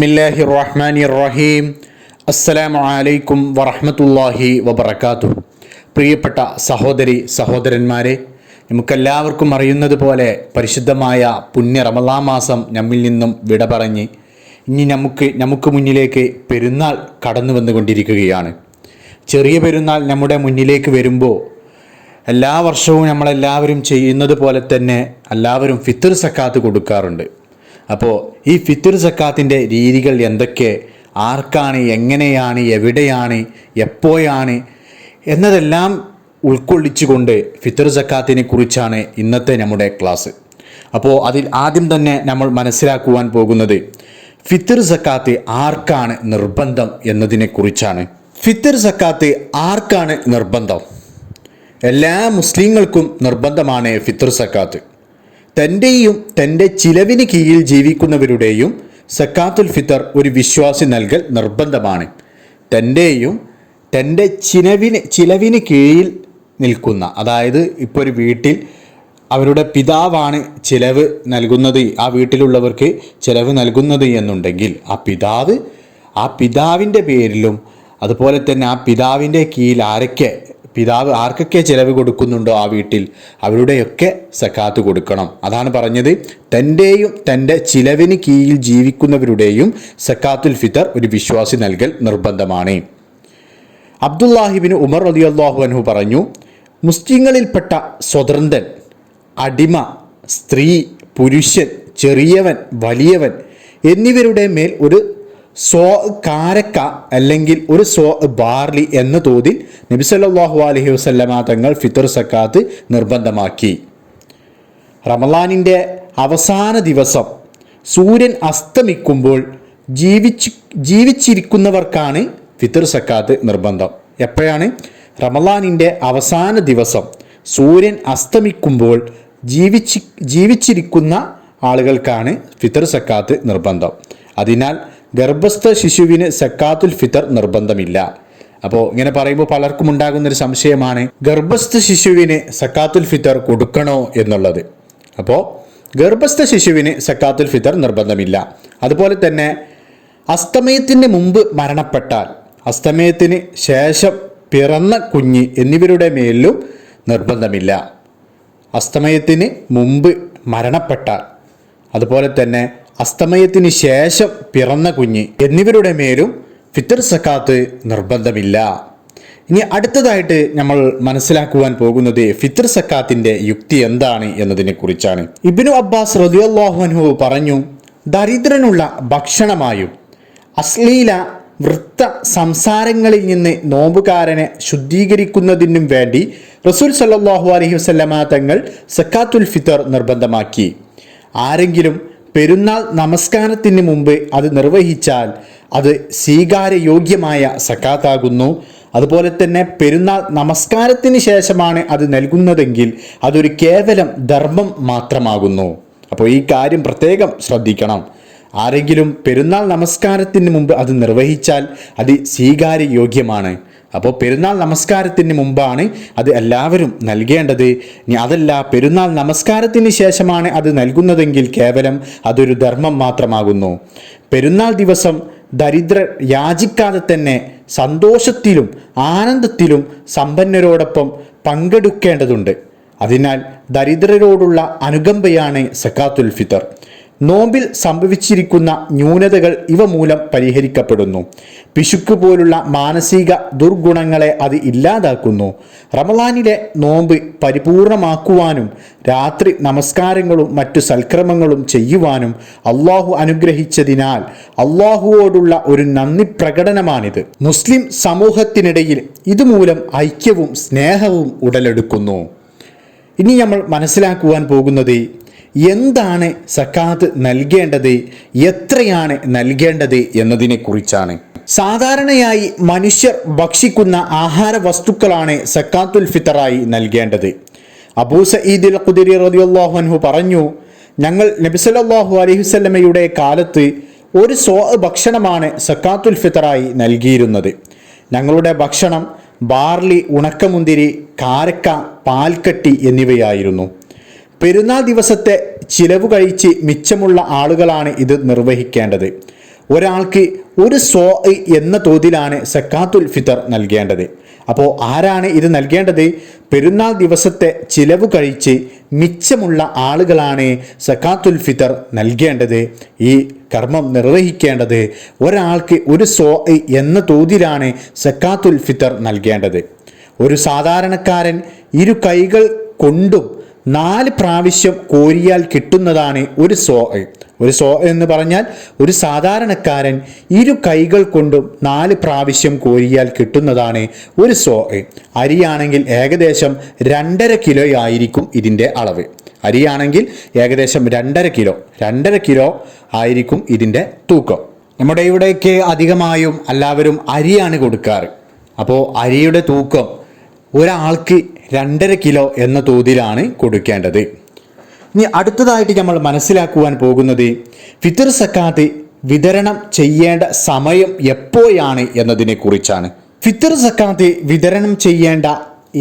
ബിസ്മില്ലാഹി റഹ്മാനി റഹീം അസ്സലാമു അലൈക്കും വറഹ്മത്തുള്ളാഹി വബറകാത്തു പ്രിയപ്പെട്ട സഹോദരി സഹോദരന്മാരെ നമുക്കെല്ലാവർക്കും അറിയുന്നത് പോലെ പരിശുദ്ധമായ പുണ്യ റമലാ മാസം നമ്മിൽ നിന്നും വിട പറഞ്ഞ് ഇനി നമുക്ക് നമുക്ക് മുന്നിലേക്ക് പെരുന്നാൾ കടന്നു വന്നുകൊണ്ടിരിക്കുകയാണ്. ചെറിയ പെരുന്നാൾ നമ്മുടെ മുന്നിലേക്ക് വരുമ്പോൾ എല്ലാ വർഷവും നമ്മളെല്ലാവരും ചെയ്യുന്നത് പോലെ തന്നെ എല്ലാവരും ഫിത്തർ സക്കാത്ത് കൊടുക്കാറുണ്ട്. അപ്പോൾ ഈ ഫിത്തുർ സക്കാത്തിന്റെ രീതികൾ എന്തൊക്കെ? ആർക്കാണ് എങ്ങനെയാണ് എവിടെയാണ് എപ്പോഴാണ്? എന്നതെല്ലാം ഉൾക്കൊള്ളിച്ചുകൊണ്ട് ഫിത്തർ സക്കാത്തിനെ കുറിച്ചാണ് ഇന്നത്തെ നമ്മുടെ ക്ലാസ്. അപ്പോൾ അതിൽ ആദ്യം തന്നെ നമ്മൾ മനസ്സിലാക്കുവാൻ പോകുന്നത് ഫിത്തർ സക്കാത്ത് ആർക്കാണ് നിർബന്ധം എന്നതിനെക്കുറിച്ചാണ് ഫിത്തർ സക്കാത്ത് ആർക്കാണ് നിർബന്ധം? എല്ലാ മുസ്ലിങ്ങൾക്കും നിർബന്ധമാണ് ഫിത്തർ സക്കാത്ത്. തന്റെയും തന്റെ ചിലവിന് കീഴിൽ ജീവിക്കുന്നവരുടെയും സക്കാത്തുൽ ഫിത്തർ ഒരു വിശ്വാസി നൽകൽ നിർബന്ധമാണ്. തന്റെയും തന്റെ ചിലവിന് ചിലവിന് കീഴിൽ നിൽക്കുന്ന അതായത് ഇപ്പോൾ ഒരു വീട്ടിൽ അവരുടെ പിതാവാണ് ചിലവ് നൽകുന്നത് ആ വീട്ടിലുള്ളവർക്ക് ചിലവ് നൽകുന്നത് എന്നുണ്ടെങ്കിൽ ആ പിതാവ് ആ പിതാവിന്റെ പേരിലും അതുപോലെ തന്നെ ആ പിതാവിന്റെ കീഴിൽ ആരൊക്കെ പിതാവ് ആർക്കൊക്കെ ചിലവ് കൊടുക്കുന്നുണ്ടോ ആ വീട്ടിൽ അവരുടെയൊക്കെ സക്കാത്ത് കൊടുക്കണം. അതാണ് പറഞ്ഞത്. തന്റെയും തന്റെ ചിലവിന് കീഴിൽ ജീവിക്കുന്നവരുടെയും സക്കാത്തുൽ ഫിത്തർ ഒരു വിശ്വാസി നൽകൽ നിർബന്ധമാണ്. അബ്ദുല്ലാഹിബിന് ഉമർ റലി അള്ളാഹു അൻഹു പറഞ്ഞു മുസ്ലിങ്ങളിൽപ്പെട്ട സ്വതന്ത്രൻ അടിമ സ്ത്രീ പുരുഷൻ ചെറിയവൻ വലിയവൻ എന്നിവരുടെ മേൽ ഒരു സ്വ കാരക്ക അല്ലെങ്കിൽ ഒരു സ്വ ബാർലി എന്ന തോതിൽ നബിസല്ലാഹു അലഹി വസല്ലമ തങ്ങൾ ഫിത്തർ സക്കാത്ത് നിർബന്ധമാക്കി. റമലാനിന്റെ അവസാന ദിവസം സൂര്യൻ അസ്തമിക്കുമ്പോൾ ജീവിച്ച് ജീവിച്ചിരിക്കുന്നവർക്കാണ് ഫിത്തർ സക്കാത്ത് നിർബന്ധം. എപ്പോഴാണ്? റമലാനിന്റെ അവസാന ദിവസം സൂര്യൻ അസ്തമിക്കുമ്പോൾ ജീവിച്ച് ജീവിച്ചിരിക്കുന്ന ആളുകൾക്കാണ് ഫിത്തർ സക്കാത്ത് നിർബന്ധം. അതിനാൽ ഗർഭസ്ഥ ശിശുവിന് സക്കാത്തുൽ ഫിത്തർ നിർബന്ധമില്ല. അപ്പോൾ ഇങ്ങനെ പറയുമ്പോൾ പലർക്കും ഉണ്ടാകുന്ന ഒരു സംശയമാണ് ഗർഭസ്ഥ ശിശുവിന് സക്കാത്തുൽ ഫിത്തർ കൊടുക്കണോ എന്നുള്ളത്. അപ്പോൾ ഗർഭസ്ഥ ശിശുവിന് സക്കാത്തുൽ ഫിത്തർ നിർബന്ധമില്ല. അതുപോലെ തന്നെ അസ്തമയത്തിന് മുമ്പ് മരണപ്പെട്ടാൽ അസ്തമയത്തിന് ശേഷം പിറന്ന കുഞ്ഞ് എന്നിവരുടെ മേലിലും നിർബന്ധമില്ല. അസ്തമയത്തിന് മുമ്പ് മരണപ്പെട്ടാൽ അതുപോലെ തന്നെ അസ്തമയത്തിന് ശേഷം പിറന്ന കുഞ്ഞ് എന്നിവരുടെ മേലും ഫിത്തർ സക്കാത്ത് നിർബന്ധമില്ല. ഇനി അടുത്തതായിട്ട് നമ്മൾ മനസ്സിലാക്കുവാൻ പോകുന്നത് ഫിത്തർ സക്കാത്തിന്റെ യുക്തി എന്താണ് എന്നതിനെ കുറിച്ചാണ്. ഇബിനു അബ്ബാസ് റദിയല്ലാഹുഅൻഹു പറഞ്ഞു ദരിദ്രനുള്ള ഭക്ഷണമായും അശ്ലീല വൃത്ത സംസാരങ്ങളിൽ നിന്ന് നോമ്പുകാരനെ ശുദ്ധീകരിക്കുന്നതിനും വേണ്ടി റസൂൽ സല്ലാഹു അലഹി വസല്ലമ തങ്ങൾ സക്കാത്തുൽ ഫിത്തർ നിർബന്ധമാക്കി. ആരെങ്കിലും പെരുന്നാൾ നമസ്കാരത്തിന് മുമ്പ് അത് നിർവഹിച്ചാൽ അത് സ്വീകാരയോഗ്യമായ സക്കാത്താകുന്നു. അതുപോലെ തന്നെ പെരുന്നാൾ നമസ്കാരത്തിന് ശേഷമാണ് അത് നൽകുന്നതെങ്കിൽ അതൊരു കേവലം ധർമ്മം മാത്രമാകുന്നു. അപ്പോൾ ഈ കാര്യം പ്രത്യേകം ശ്രദ്ധിക്കണം. ആരെങ്കിലും പെരുന്നാൾ നമസ്കാരത്തിന് മുമ്പ് അത് നിർവഹിച്ചാൽ അത് സ്വീകാര്യയോഗ്യമാണ്. അപ്പോൾ പെരുന്നാൾ നമസ്കാരത്തിന് മുമ്പാണ് അത് എല്ലാവരും നൽകേണ്ടത്. അതല്ല പെരുന്നാൾ നമസ്കാരത്തിന് ശേഷമാണ് അത് നൽകുന്നതെങ്കിൽ കേവലം അതൊരു ധർമ്മം മാത്രമാകുന്നു. പെരുന്നാൾ ദിവസം ദരിദ്രർ യാചിക്കാതെ തന്നെ സന്തോഷത്തിലും ആനന്ദത്തിലും സമ്പന്നരോടൊപ്പം പങ്കെടുക്കേണ്ടതുണ്ട്. അതിനാൽ ദരിദ്രരോടുള്ള അനുകമ്പയാണ് സക്കാത്തുൽ ഫിത്തർ. നോമ്പിൽ സംഭവിച്ചിരിക്കുന്ന ന്യൂനതകൾ ഇവ മൂലം പരിഹരിക്കപ്പെടുന്നു. പിശുക്ക് പോലുള്ള മാനസിക ദുർഗുണങ്ങളെ അത് ഇല്ലാതാക്കുന്നു. റമലാനിലെ നോമ്പ് പരിപൂർണമാക്കുവാനും രാത്രി നമസ്കാരങ്ങളും മറ്റു സൽക്രമങ്ങളും ചെയ്യുവാനും അള്ളാഹു അനുഗ്രഹിച്ചതിനാൽ അള്ളാഹുവോടുള്ള ഒരു നന്ദി പ്രകടനമാണിത്. മുസ്ലിം സമൂഹത്തിനിടയിൽ ഇതുമൂലം ഐക്യവും സ്നേഹവും ഉടലെടുക്കുന്നു. ഇനി നമ്മൾ മനസ്സിലാക്കുവാൻ പോകുന്നത് എന്താണ് സക്കാത്ത് നൽകേണ്ടത് എത്രയാണ് നൽകേണ്ടത് എന്നതിനെ കുറിച്ചാണ് സാധാരണയായി മനുഷ്യർ ഭക്ഷിക്കുന്ന ആഹാര വസ്തുക്കളാണ് സക്കാത്തുൽ ഫിത്തറായി നൽകേണ്ടത്. അബൂ സഈദുൽ ഖുദരി അൻഹു പറഞ്ഞു ഞങ്ങൾ നബിസലല്ലാഹു അലൈഹി വസല്ലമയുടെ കാലത്ത് ഒരു സോ ഭക്ഷണമാണ് സക്കാത്തുൽ ഫിത്തറായി നൽകിയിരുന്നത്. ഞങ്ങളുടെ ഭക്ഷണം ബാർലി ഉണക്കമുന്തിരി കാരക്ക പാൽക്കട്ടി എന്നിവയായിരുന്നു. പെരുന്നാൾ ദിവസത്തെ ചിലവ് കഴിച്ച് മിച്ചമുള്ള ആളുകളാണ് ഇത് നിർവഹിക്കേണ്ടത്. ഒരാൾക്ക് ഒരു സോ എന്ന തോതിലാണ് സക്കാത്തുൽ ഫിത്തർ നൽകേണ്ടത്. അപ്പോൾ ആരാണ് ഇത് നൽകേണ്ടത്? പെരുന്നാൾ ദിവസത്തെ ചിലവ് കഴിച്ച് മിച്ചമുള്ള ആളുകളാണ് സക്കാത്തുൽ ഫിത്തർ നൽകേണ്ടത്. ഈ കർമ്മം നിർവഹിക്കേണ്ടത് ഒരാൾക്ക് ഒരു സോ എന്ന തോതിലാണ് സക്കാത്തുൽ ഫിത്തർ നൽകേണ്ടത്. ഒരു സാധാരണക്കാരൻ ഇരു കൈകൾ കൊണ്ടും നാല് പ്രാവശ്യം കോരിയാൽ കിട്ടുന്നതാണ് ഒരു സോ ഒരു സോ എന്ന് പറഞ്ഞാൽ ഒരു സാധാരണക്കാരൻ ഇരു കൈകൾ കൊണ്ടും നാല് പ്രാവശ്യം കോരിയാൽ കിട്ടുന്നതാണ് ഒരു സോ അരിയാണെങ്കിൽ ഏകദേശം രണ്ടര കിലോ ആയിരിക്കും ഇതിന്റെ അളവ്. അരിയാണെങ്കിൽ ഏകദേശം രണ്ടര കിലോ രണ്ടര കിലോ ആയിരിക്കും ഇതിന്റെ തൂക്കം. നമ്മുടെ ഇവിടേക്ക് അധികമായും എല്ലാവരും അരിയാണ് കൊടുക്കാറ്. അപ്പോൾ അരിയുടെ തൂക്കം ഒരാൾക്ക് രണ്ടര കിലോ എന്ന തോതിലാണ് കൊടുക്കേണ്ടത്. ഇനി അടുത്തതായിട്ട് നമ്മൾ മനസ്സിലാക്കുവാൻ പോകുന്നത് ഫിത്തർ സക്കാത്ത് വിതരണം ചെയ്യേണ്ട സമയം എപ്പോഴാണ് എന്നതിനെ കുറിച്ചാണ് ഫിത്തർ സക്കാത്ത് വിതരണം ചെയ്യേണ്ട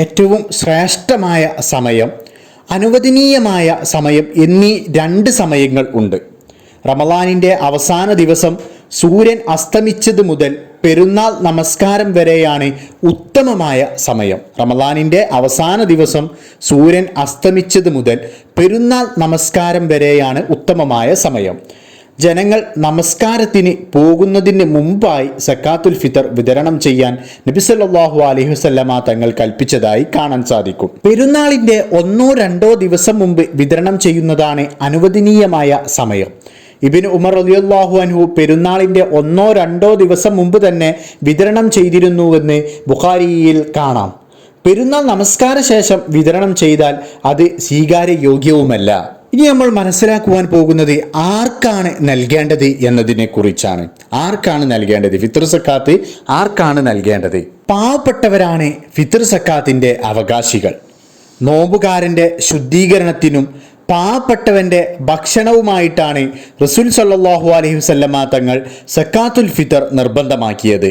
ഏറ്റവും ശ്രേഷ്ഠമായ സമയം അനുവദനീയമായ സമയം എന്നീ രണ്ട് സമയങ്ങൾ ഉണ്ട്. റമലാനിന്റെ അവസാന ദിവസം സൂര്യൻ അസ്തമിച്ചത് മുതൽ പെരുന്നാൾ നമസ്കാരം വരെയാണ് ഉത്തമമായ സമയം. റമദാനിന്റെ അവസാന ദിവസം സൂര്യൻ അസ്തമിച്ചത് മുതൽ പെരുന്നാൾ നമസ്കാരം വരെയാണ് ഉത്തമമായ സമയം. ജനങ്ങൾ നമസ്കാരത്തിന് പോകുന്നതിന് മുമ്പായി സക്കാത്തുൽ ഫിത്തർ വിതരണം ചെയ്യാൻ നബിസല്ലാഹു അലൈഹി വസല്ലമ തങ്ങൾ കൽപ്പിച്ചതായി കാണാൻ സാധിക്കും. പെരുന്നാളിന്റെ ഒന്നോ രണ്ടോ ദിവസം മുമ്പ് വിതരണം ചെയ്യുന്നതാണ് അനുവദനീയമായ സമയം. ഇബിന് ഉമർ റളിയല്ലാഹു അൻഹു പെരുന്നാളിന്റെ ഒന്നോ രണ്ടോ ദിവസം മുമ്പ് തന്നെ വിതരണം ചെയ്തിരുന്നുവെന്ന് ബുഖാരിയിൽ കാണാം. പെരുന്നാൾ നമസ്കാര ശേഷം വിതരണം ചെയ്താൽ അത് സ്വീകാര്യ യോഗ്യവുമല്ല ഇനി നമ്മൾ മനസ്സിലാക്കുവാൻ പോകുന്നത് ആർക്കാണ് നൽകേണ്ടത് എന്നതിനെ കുറിച്ചാണ്. ആർക്കാണ് നൽകേണ്ടത്? ഫിത്തർ സക്കാത്ത് ആർക്കാണ് നൽകേണ്ടത്? പാവപ്പെട്ടവരാണ് ഫിത്തർ സക്കാത്തിന്റെ അവകാശികൾ. നോമ്പുകാരന്റെ ശുദ്ധീകരണത്തിനും പാവപ്പെട്ടവന്റെ ഭക്ഷണവുമായിട്ടാണ് റസൂൽ സല്ലാഹു അലൈഹി വസല്ലമ തങ്ങൾ സക്കാത്തുൽ ഫിത്തർ നിർബന്ധമാക്കിയത്.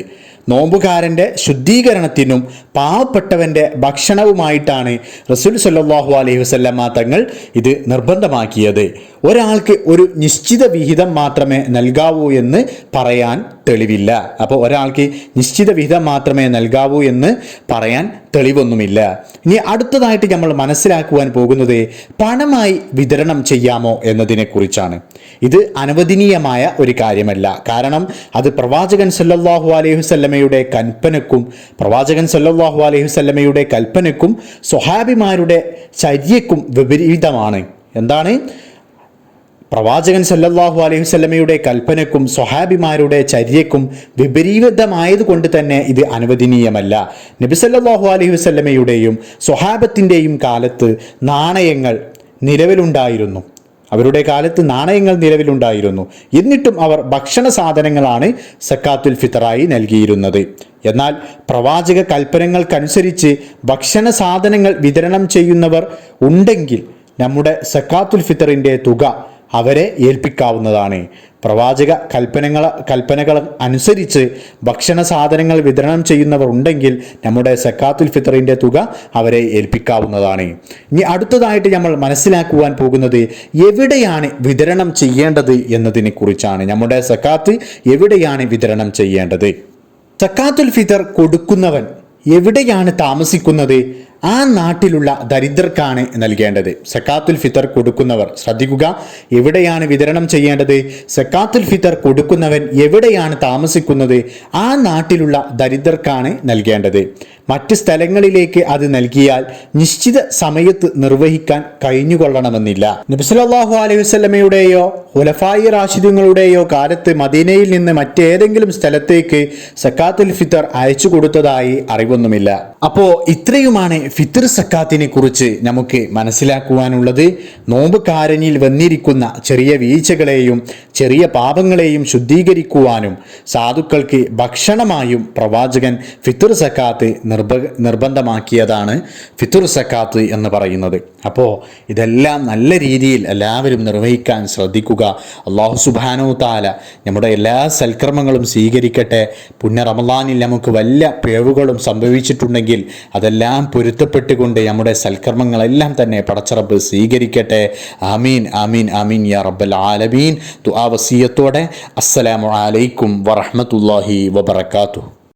നോമ്പുകാരന്റെ ശുദ്ധീകരണത്തിനും പാവപ്പെട്ടവന്റെ ഭക്ഷണവുമായിട്ടാണ് റസൂൽ സല്ലാഹു അലൈഹി വസല്ലമ തങ്ങൾ ഇത് നിർബന്ധമാക്കിയത്. ഒരാൾക്ക് ഒരു നിശ്ചിത വിഹിതം മാത്രമേ നൽകാവൂ എന്ന് പറയാൻ തെളിവില്ല. അപ്പോൾ ഒരാൾക്ക് നിശ്ചിത വിഹിതം മാത്രമേ നൽകാവൂ എന്ന് പറയാൻ തെളിവൊന്നുമില്ല. ഇനി അടുത്തതായിട്ട് നമ്മൾ മനസ്സിലാക്കുവാൻ പോകുന്നത് പണമായി വിതരണം ചെയ്യാമോ എന്നതിനെക്കുറിച്ചാണ്. ഇത് അനുവദനീയമായ ഒരു കാര്യമല്ല. കാരണം അത് പ്രവാചകൻ സല്ലല്ലാഹു അലൈഹി വസല്ലമയുടെ കൽപ്പനക്കും പ്രവാചകൻ സല്ലാഹു അലൈഹി വസല്ലമയുടെ കൽപ്പനക്കും സ്വഹാബിമാരുടെ ചര്യക്കും വിപരീതമാണ്. എന്താണ്? പ്രവാചകൻ സല്ലാഹു അലൈഹി വസല്ലമയുടെ കൽപ്പനക്കും സ്വഹാബിമാരുടെ ചര്യക്കും വിപരീതമായതുകൊണ്ട് തന്നെ ഇത് അനുവദനീയമല്ല. നബി സല്ലാഹു അലൈഹി വസല്ലമയുടെയും സ്വഹാബത്തിന്റെയും കാലത്ത് നാണയങ്ങൾ നിലവിലുണ്ടായിരുന്നു. അവരുടെ കാലത്ത് നാണയങ്ങൾ നിലവിലുണ്ടായിരുന്നു. എന്നിട്ടും അവർ ഭക്ഷണ സാധനങ്ങളാണ് സക്കാത്തുൽ ഫിത്തറായി നൽകിയിരുന്നത്. എന്നാൽ പ്രവാചക കൽപ്പനകൾക്കനുസരിച്ച് ഭക്ഷണ സാധനങ്ങൾ വിതരണം ചെയ്യുന്നവർ ഉണ്ടെങ്കിൽ നമ്മുടെ സക്കാത്തുൽ ഫിത്തറിന്റെ തുക അവരെ ഏൽപ്പിക്കാവുന്നതാണ്. പ്രവാചക കൽപ്പനകൾ കൽപ്പനകൾ അനുസരിച്ച് ഭക്ഷണ സാധനങ്ങൾ വിതരണം ചെയ്യുന്നവർ ഉണ്ടെങ്കിൽ നമ്മുടെ സക്കാത്തുൽ ഫിത്തറിന്റെ തുക അവരെ ഏൽപ്പിക്കാവുന്നതാണ്. ഇനി അടുത്തതായിട്ട് നമ്മൾ മനസ്സിലാക്കുവാൻ പോകുന്നത് എവിടെയാണ് വിതരണം ചെയ്യേണ്ടത് എന്നതിനെ കുറിച്ചാണ്. നമ്മുടെ സക്കാത്ത് എവിടെയാണ് വിതരണം ചെയ്യേണ്ടത്? സക്കാത്തുൽ ഫിത്തർ കൊടുക്കുന്നവൻ എവിടെയാണ് താമസിക്കുന്നത്? ആ നാട്ടിലുള്ള ദരിദ്രർക്കാണ് നൽകേണ്ടത്. സക്കാത്തുൽ ഫിത്തർ കൊടുക്കുന്നവർ ശ്രദ്ധിക്കുക എവിടെയാണ് വിതരണം ചെയ്യേണ്ടത്? സക്കാത്തുൽ ഫിത്തർ കൊടുക്കുന്നവൻ എവിടെയാണ് താമസിക്കുന്നത്? ആ നാട്ടിലുള്ള ദരിദ്രർക്കാണ് നൽകേണ്ടത്. മറ്റ് സ്ഥലങ്ങളിലേക്ക് അത് നൽകിയാൽ നിശ്ചിത സമയത്ത് നിർവഹിക്കാൻ കഴിഞ്ഞുകൊള്ളണമെന്നില്ല. നബിസലാഹു അലൈഹി വസ്ലമയുടെയോ ഹുലഫായി റാഷിദുങ്ങളുടെയോ കാലത്ത് മദീനയിൽ നിന്ന് മറ്റേതെങ്കിലും സ്ഥലത്തേക്ക് സക്കാത്തുൽ ഫിത്തർ അയച്ചു കൊടുത്തതായി അറിവൊന്നുമില്ല. അപ്പോൾ ഇത്രയുമാണ് ഫിത്തർ സക്കാത്തിനെ കുറിച്ച് നമുക്ക് മനസ്സിലാക്കുവാനുള്ളത് നോമ്പുകാരനിൽ വന്നിരിക്കുന്ന ചെറിയ വീഴ്ചകളെയും ചെറിയ പാപങ്ങളെയും ശുദ്ധീകരിക്കുവാനും സാധുക്കൾക്ക് ഭക്ഷണമായും പ്രവാചകൻ ഫിത്തർ സക്കാത്ത് നിർബ നിർബന്ധമാക്കിയതാണ് ഫിത്തുർ സക്കാത്ത് എന്ന് പറയുന്നത്. അപ്പോൾ ഇതെല്ലാം നല്ല രീതിയിൽ എല്ലാവരും നിർവഹിക്കാൻ ശ്രദ്ധിക്കുക. അള്ളാഹു സുബാനോ താല നമ്മുടെ എല്ലാ സൽക്രമങ്ങളും സ്വീകരിക്കട്ടെ. പുണ്യ റമലാനിൽ നമുക്ക് വല്ല പിഴവുകളും സംഭവിച്ചിട്ടുണ്ടെങ്കിൽ അതെല്ലാം പൊരുത്ത പൊരുത്തപ്പെട്ടുകൊണ്ട് നമ്മുടെ സൽക്കർമ്മങ്ങളെല്ലാം തന്നെ പടച്ചറബ് സ്വീകരിക്കട്ടെ. ആമീൻ ആമീൻ ആമീൻ യാ റബ്ബൽ ആലമീൻ. ആ വസീയത്തോടെ. അസ്സലാമു അലൈക്കും വറഹമത്തല്ലാഹി വബറകാതുഹു.